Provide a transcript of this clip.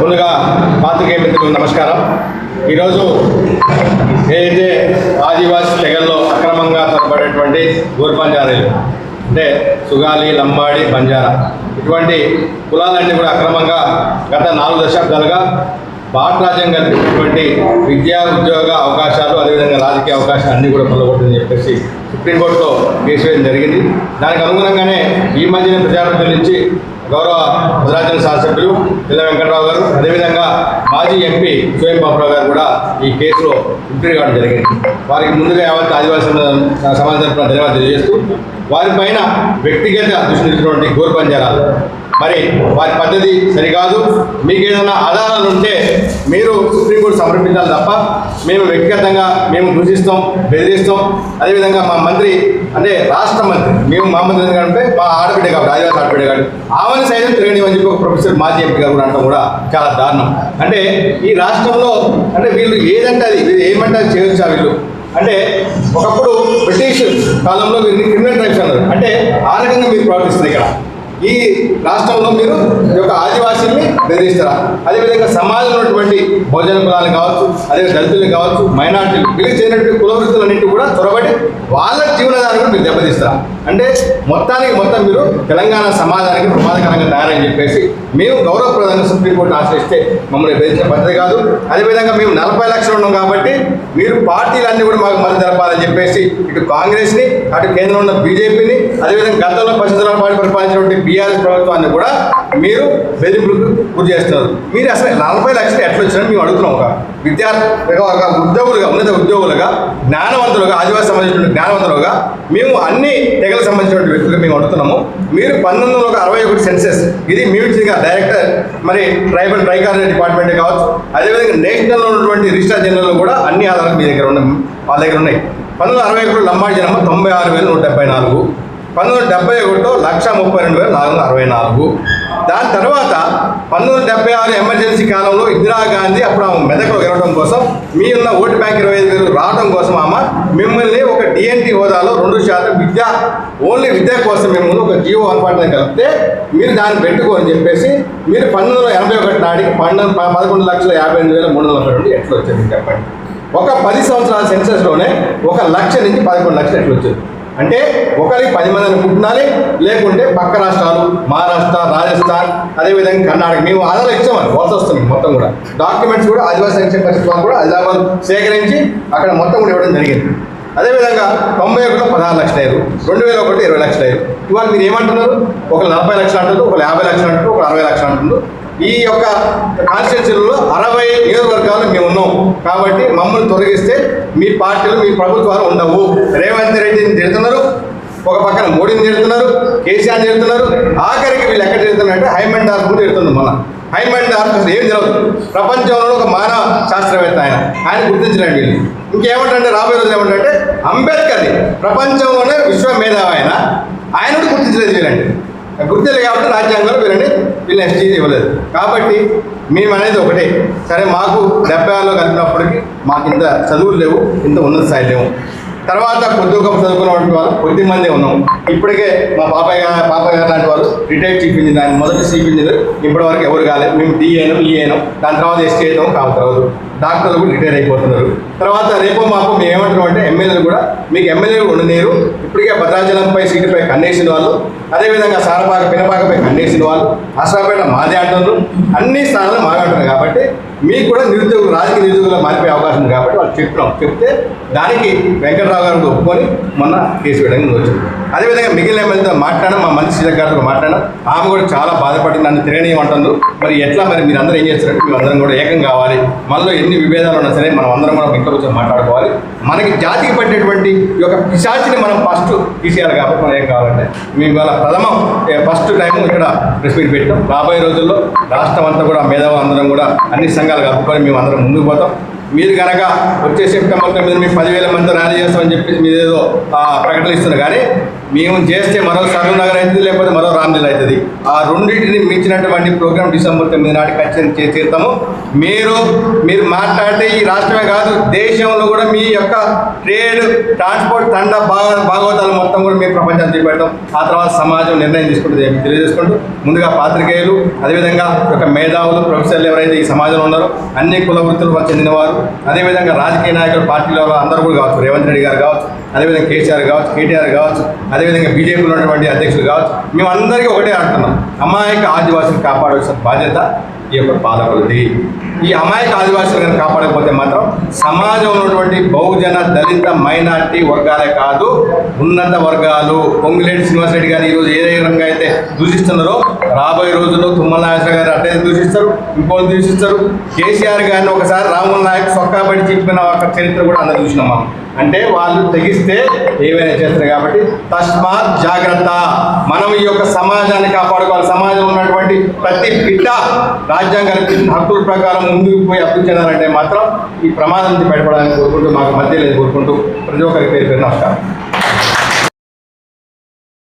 ముందుగా పాత్రికేయ మిత్రులకు నమస్కారం. ఈరోజు ఏదైతే ఆదివాసీ తెగల్లో అక్రమంగా తరబడేటువంటి గోర్పంజారీలు అంటే సుగాలి లంబాడి బంజారా ఇటువంటి కులాలన్నీ కూడా అక్రమంగా గత నాలుగు దశాబ్దాలుగా భారత రాజ్యం కల్పించినటువంటి విద్యా ఉద్యోగ అవకాశాలు అదేవిధంగా రాజకీయ అవకాశాలు అన్నీ కూడా పొందకూడదని చెప్పేసి సుప్రీంకోర్టులో కేసు వేయడం జరిగింది. దానికి అనుగుణంగానే ఈ మధ్యన ప్రజాప్రతినిధుల నుంచి గౌరవ భద్రాచల శాసనసభ్యులు పిల్ల వెంకటరావు గారు అదేవిధంగా మాజీ ఎంపీ స్వయం బాబురావు గారు కూడా ఈ కేసులో ఎంట్రీ కావడం జరిగింది. వారికి ముందుగా యావత్ ఆదివాసీ సమాజ తరఫున ధన్యవాదాలు తెలియజేస్తూ వారిపైన వ్యక్తిగత దృష్టి ఘోర పంజారాలు. మరి వారి పద్ధతి సరికాదు. మీకు ఏదైనా ఆధారాలు ఉంటే మీరు సుప్రీంకోర్టు సమర్పించాలి తప్ప మేము వ్యక్తిగతంగా మేము దూషిస్తాం బెదిరిస్తాం. అదేవిధంగా మా మంత్రి అంటే రాష్ట్ర మంత్రి మేము మా మంత్రి అంటే మా ఆడబిడ్డ కాబట్టి ఆదివాసి ఆడబిడ్డ కాబట్టి ఆమెను సైతం తిరగనివని చెప్పి ఒక ప్రొఫెసర్ మాజీ ఎంపీ గారు కూడా కూడా చాలా దారుణం. అంటే ఈ రాష్ట్రంలో అంటే వీళ్ళు ఏదంటే అది వీళ్ళు ఏమంటే అది చేయొచ్చా వీళ్ళు? అంటే ఒకప్పుడు బ్రిటిష్ కాలంలో వీరిని క్రిమినల్ ట్రైబ్స్ అన్నారు. అంటే ఆ రకంగా మీరు ప్రవర్తిస్తుంది ఇక్కడ. ఈ రాష్ట్రంలో మీరు ఈ యొక్క ఆదివాసీల్ని బెదిరిస్తారా? అదేవిధంగా సమాజంలో ఉన్నటువంటి భోజన కులాలు కావచ్చు అదే దళితులు కావచ్చు మైనార్టీలు వీళ్ళు చేయనటువంటి కులవృత్తులన్నింటి కూడా చొరబడి వాళ్ళ జీవనధారం కూడా మీరు దెబ్బతీస్తారా? అంటే మొత్తానికి మొత్తం మీరు తెలంగాణ సమాజానికి ప్రమాదకరంగా తయారని చెప్పేసి మేము గౌరవప్రదంగా సుప్రీంకోర్టు ఆశ్రయిస్తే మమ్మల్ని బెదిరించిన పద్ధతి కాదు. అదేవిధంగా మేము నలభై లక్షలు ఉన్నాం కాబట్టి మీరు పార్టీలన్నీ కూడా మాకు మద్దతు తెలపాలని చెప్పేసి ఇటు కాంగ్రెస్ని అటు కేంద్రంలో ఉన్న బీజేపీని అదేవిధంగా గతంలో పశ్చిమ పార్టీ పరిపాలించినటువంటి బీఆర్ఎస్ ప్రభుత్వాన్ని కూడా మీరు బెదిరింపులకు గురి చేస్తున్నారు. మీరు అసలు నలభై లక్షలు ఎట్లా వచ్చినారని మేము అడుగుతున్నాం ఒక విద్యార్థి ఒక ఉద్యోగులుగా ఉన్నత ఉద్యోగులుగా జ్ఞానవంతులుగా ఆదివాసి సంబంధించిన జ్ఞానవంతులుగా మేము అన్ని తెగలకు సంబంధించిన వ్యక్తులుగా మేము అడుగుతున్నాము. మీరు పంతొమ్మిది వందల అరవై ఒకటి సెన్సెస్ ఇది మ్యూజిక్గా డైరెక్టర్ మరి ట్రైబల్ ట్రైకార్ డిపార్ట్మెంట్ కావచ్చు. అదేవిధంగా నేషనల్లో ఉన్నటువంటి రిజిస్టర్ జనరల్ కూడా అన్ని ఆధారాలు మీ దగ్గర ఉన్నాయి వాళ్ళ దగ్గర ఉన్నాయి. పంతొమ్మిది వందల అరవై ఒకటి లంబాడి జనమ తొంభై ఆరు వేల నూట డెబ్బై నాలుగు. పంతొమ్మిది వందల డెబ్బై ఒకటిలో లక్ష ముప్పై రెండు వేల నాలుగు వందల అరవై నాలుగు. దాని తర్వాత పంతొమ్మిది వందల డెబ్బై ఆరు ఎమర్జెన్సీ కాలంలో ఇందిరాగాంధీ అప్పుడు ఆమె మెదక్లో గెలవడం కోసం మీ ఉన్న ఓటు బ్యాంక్ ఇరవై ఐదు వేలు రావడం కోసం ఆమె మిమ్మల్ని ఒక డిఎన్టీ హోదాలో రెండు శాతం విద్య ఓన్లీ విద్య కోసం మిమ్మల్ని ఒక జీవో అనుపాటం కలిపితే మీరు దాన్ని పెట్టుకోని చెప్పేసి మీరు పంతొమ్మిది వందల ఎనభై ఒకటి నాటికి పన్నెండు పదకొండు లక్షల యాభై ఎనిమిది వేల మూడు వందల రెండు ఎట్లా వచ్చింది చెప్పండి? ఒక పది సంవత్సరాల సెన్సెస్లోనే ఒక లక్ష నుంచి పదకొండు లక్షలు ఎట్లా వచ్చింది? అంటే ఒకరికి పది మంది అనుకుంటున్నాలి లేకుంటే పక్క రాష్ట్రాలు మహారాష్ట్ర రాజస్థాన్ అదేవిధంగా కర్ణాటక మేము ఆధారాలు ఇచ్చామని వలస వస్తుంది మొత్తం కూడా. డాక్యుమెంట్స్ కూడా ఆదివాసీ సంక్షేమ పరిషత్ వాళ్ళు కూడా ఆదిలాబాద్ సేకరించి అక్కడ మొత్తం కూడా ఇవ్వడం జరిగింది. అదేవిధంగా తొంభై ఒకటిలో పదహారు లక్షల ఐదు రెండు వేల ఒకటి ఇరవై లక్షల ఐదు ఇవాళ మీరు ఏమంటున్నారు? ఒక నలభై లక్షలు అంటారు ఒక యాభై లక్షలు అంటారు ఒక అరవై లక్షలు అంటున్నారు. ఈ యొక్క కాన్స్టిట్యూన్సీలలో అరవై నియోజకవర్గాలు మేము ఉన్నాం. కాబట్టి మమ్మల్ని తొలగిస్తే మీ పార్టీలు మీ ప్రభుత్వాలు ఉండవు. రేవంత్ రెడ్డిని తిడుతున్నారు ఒక పక్కన మోడీని తిడుతున్నారు కేసీఆర్ తిడుతున్నారు. ఆఖరికి వీళ్ళు ఎక్కడ తిడుతున్నారంటే హైమండ్ ఆర్కు తిడుతుంది మన హైమండ్ ఆర్క్ అసలు ఏం జరగదు ప్రపంచంలో ఒక మానవ శాస్త్రవేత్త ఆయన. ఆయన గుర్తించలేండి వీళ్ళు. ఇంకేమంటే రాబోయే రోజులు ఏమంటే అంబేద్కర్ని. ప్రపంచంలోనే విశ్వ మేధావి ఆయన. ఆయన కూడా గుర్తించలేదు వీళ్ళండి గుర్తులేదు కాబట్టి రాజ్యాంగంలో వీళ్ళని వీళ్ళు ఎస్టీ ఇవ్వలేదు. కాబట్టి మేము అనేది ఒకటే. సరే మాకు డెబ్బై ఆరులో కలిపినప్పటికీ మాకు ఇంత చదువులు లేవు ఇంత ఉన్నత స్థాయి లేవు. తర్వాత కొద్ది గొప్ప చదువుకున్నటువంటి వాళ్ళు కొద్ది మంది ఉన్నాం. ఇప్పటికే మా పాపయ్య గారు పాపయ్య గారు లాంటి వాళ్ళు రిటైర్డ్ చీఫ్ ఇంజనీర్ ఆయన మొదటి చీఫ్ ఇంజనీర్ ఇప్పటి వరకు ఎవరు కాలేదు. మేము డి అయినాం ఈ అయినాం దాని తర్వాత ఎస్టీ అవుతాం కావు తర్వాత. డాక్టర్లు కూడా రిటైర్ అయిపోతున్నారు. తర్వాత రేపో మాకు మేము ఏమంటున్నాం అంటే ఎమ్మెల్యేలు కూడా మీకు ఎమ్మెల్యేలు ఉండలేరు. ఇప్పటికే భద్రాచలంపై సీటుపై కన్నేసిన వాళ్ళు అదేవిధంగా సారపాక పినపాకపై కన్నేసిన వాళ్ళు అసలాపేట మాదే అంటున్నారు. అన్ని స్థానాలు మాగా కాబట్టి మీకు కూడా నిరుద్యోగులు రాజకీయ నిరుద్యోగులు మారిపోయే అవకాశం ఉంది కాబట్టి వాళ్ళు చెప్తున్నాం చెప్తే దానికి వెంకటరావు గారు ఒప్పుకొని మొన్న కేసు వేయడానికి వచ్చింది. అదేవిధంగా మిగిలిన ఎమ్మెల్యేతో మాట్లాడడం మా మంత్రి శ్రీధర్ గారితో మాట్లాడడం ఆమె కూడా చాలా బాధపడి నన్ను తిరగనీయమంటుంది మరి ఎట్లా మరి మీరు అందరూ ఏం చేస్తారంటే మేము అందరం కూడా ఏకం కావాలి. మనలో ఎన్ని విభేదాలు ఉన్నా సరే మనం అందరం కూడా ఇంట్లో కూర్చొని మాట్లాడుకోవాలి. మనకి జాతికి పట్టేటువంటి ఈ యొక్క పిశాచిని మనం ఫస్ట్ తీసేయాలి కాబట్టి మనం ఏం కావాలంటే మేము ఇవాళ ప్రథమం ఫస్ట్ టైం ఇక్కడ ప్రెస్ మీట్ పెట్టాం. రాబోయే రోజుల్లో రాష్ట్రం అంతా కూడా మేధావులు అందరం కూడా అన్ని సంఘాలు కలుపుకొని మేము అందరం ముందుకు పోతాం. మీరు కనుక వచ్చే సెప్టెంబర్ తొమ్మిది మీ పదివేల మంది ర్యాలీ చేస్తామని చెప్పేసి మీరు ఏదో ప్రకటన ప్రకటనలు ఇస్తున్నారు. కానీ మేము చేస్తే మరో సరూర్ నగర్ అవుతుంది లేకపోతే మరో రామ్లీల అవుతుంది. ఆ రెండింటిని మించినటువంటి ప్రోగ్రామ్ డిసెంబర్ తొమ్మిది నాటి ఖచ్చితంగా చేసి మీరు మీరు మాట్లాడితే ఈ రాష్ట్రమే కాదు దేశంలో కూడా మీ యొక్క ట్రేడ్ ట్రాన్స్పోర్ట్ తండ భాగ భాగవతాలు మొత్తం కూడా మేము ప్రపంచాన్ని చూపెడతాం. ఆ తర్వాత సమాజం నిర్ణయం తీసుకుంటుంది అని తెలియజేసుకుంటూ ముందుగా పాత్రికేయులు అదేవిధంగా ఒక మేధావులు ప్రొఫెసర్లు ఎవరైతే ఈ సమాజంలో ఉన్నారో అన్ని కుల వృత్తులకు చెందినవారు అదేవిధంగా రాజకీయ నాయకులు పార్టీలో అందరూ కూడా కావచ్చు. రేవంత్ రెడ్డి గారు కావచ్చు. అదేవిధంగా కేసీఆర్ కావచ్చు కేటీఆర్ కావచ్చు అదేవిధంగా బీజేపీలో ఉన్నటువంటి అధ్యక్షులు కావచ్చు మేము అందరికీ ఒకటే అంటున్నాం. అమాయక ఆదివాసులు కాపాడాల్సిన బాధ్యత ఈ యొక్క పాలకులది. ఈ అమాయక ఆదివాసులు కనుక కాపాడకపోతే మాత్రం సమాజంలో ఉన్నటువంటి బహుజన దళిత మైనార్టీ వర్గాలే కాదు ఉన్నత వర్గాలు. పొంగులేటి శ్రీనివాసరెడ్డి గారు ఈరోజు ఏ రకంగా అయితే దూషిస్తున్నారో రాబోయే రోజుల్లో తుమ్మల నాగేశ్వర గారు అట్లయితే దూషిస్తారు ఇంకోళ్ళు దూషిస్తారు. కేసీఆర్ గారిని ఒకసారి రాముల నాయక్ సొక్కాబడి చెప్పిన ఒక చరిత్ర కూడా అందరూ చూసినాం మనం. అంటే వాళ్ళు తెగిస్తే ఏవైనా చేస్తారు కాబట్టి తస్మాత్ జాగ్రత్త. మనం ఈ యొక్క సమాజాన్ని కాపాడుకోవాలి. సమాజంలో ఉన్నటువంటి ప్రతి బిడ్డ రాజ్యాంగ హక్కుల ప్రకారం ముందుకు పోయి అభివృద్ధి చెందాలంటే మాత్రం ఈ ప్రమాదం నుంచి బయటపడాలని కోరుకుంటూ మాకు మధ్య లేదు కోరుకుంటూ ప్రతి ఒక్కరికి పేరు పేరు నమస్కారం.